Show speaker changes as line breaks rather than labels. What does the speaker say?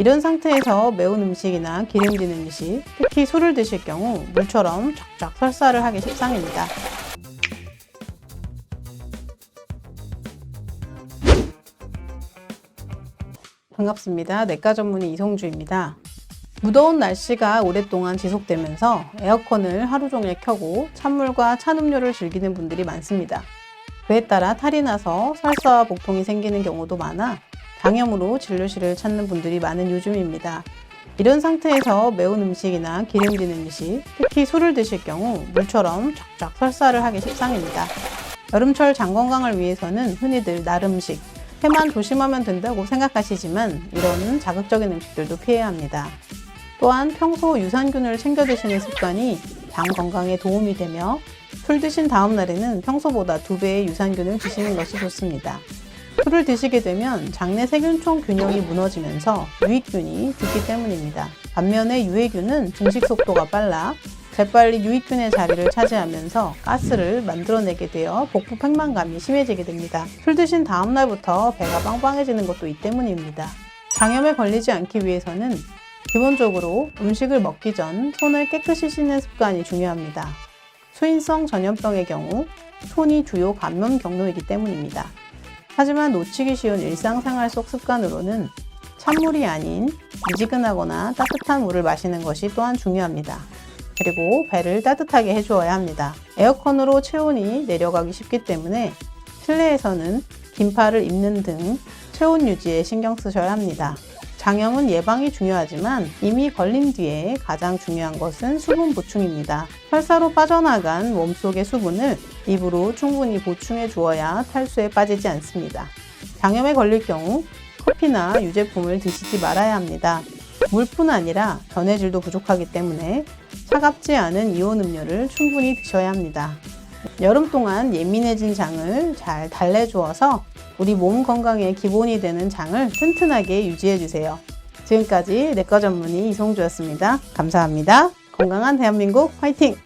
이런 상태에서 매운 음식이나 기름진 음식, 특히 술을 드실 경우 물처럼 쫙쫙 설사를 하기 십상입니다. 반갑습니다. 내과 전문의 이성주입니다. 무더운 날씨가 오랫동안 지속되면서 에어컨을 하루 종일 켜고 찬물과 찬 음료를 즐기는 분들이 많습니다. 그에 따라 탈이 나서 설사와 복통이 생기는 경우도 많아 당염으로 진료실을 찾는 분들이 많은 요즘입니다. 이런 상태에서 매운 음식이나 기름진 음식, 특히 술을 드실 경우 물처럼 쫙쫙 설사를 하기 십상입니다. 여름철 장 건강을 위해서는 흔히들 날 음식, 해만 조심하면 된다고 생각하시지만 이런 자극적인 음식들도 피해야 합니다. 또한 평소 유산균을 챙겨 드시는 습관이 장 건강에 도움이 되며 술 드신 다음 날에는 평소보다 두 배의 유산균을 드시는 것이 좋습니다. 술을 드시게 되면 장내 세균총 균형이 무너지면서 유익균이 죽기 때문입니다. 반면에 유해균은 증식 속도가 빨라 재빨리 유익균의 자리를 차지하면서 가스를 만들어내게 되어 복부 팽만감이 심해지게 됩니다. 술 드신 다음 날부터 배가 빵빵해지는 것도 이 때문입니다. 장염에 걸리지 않기 위해서는 기본적으로 음식을 먹기 전 손을 깨끗이 씻는 습관이 중요합니다. 수인성 전염병의 경우 손이 주요 감염 경로이기 때문입니다. 하지만 놓치기 쉬운 일상생활 속 습관으로는 찬물이 아닌 미지근하거나 따뜻한 물을 마시는 것이 또한 중요합니다. 그리고 배를 따뜻하게 해주어야 합니다. 에어컨으로 체온이 내려가기 쉽기 때문에 실내에서는 긴팔을 입는 등 체온 유지에 신경 쓰셔야 합니다. 장염은 예방이 중요하지만 이미 걸린 뒤에 가장 중요한 것은 수분 보충입니다. 설사로 빠져나간 몸속의 수분을 입으로 충분히 보충해 주어야 탈수에 빠지지 않습니다. 장염에 걸릴 경우 커피나 유제품을 드시지 말아야 합니다. 물뿐 아니라 전해질도 부족하기 때문에 차갑지 않은 이온 음료를 충분히 드셔야 합니다. 여름 동안 예민해진 장을 잘 달래주어서 우리 몸 건강의 기본이 되는 장을 튼튼하게 유지해 주세요. 지금까지 내과 전문의 이송주였습니다. 감사합니다. 건강한 대한민국 화이팅!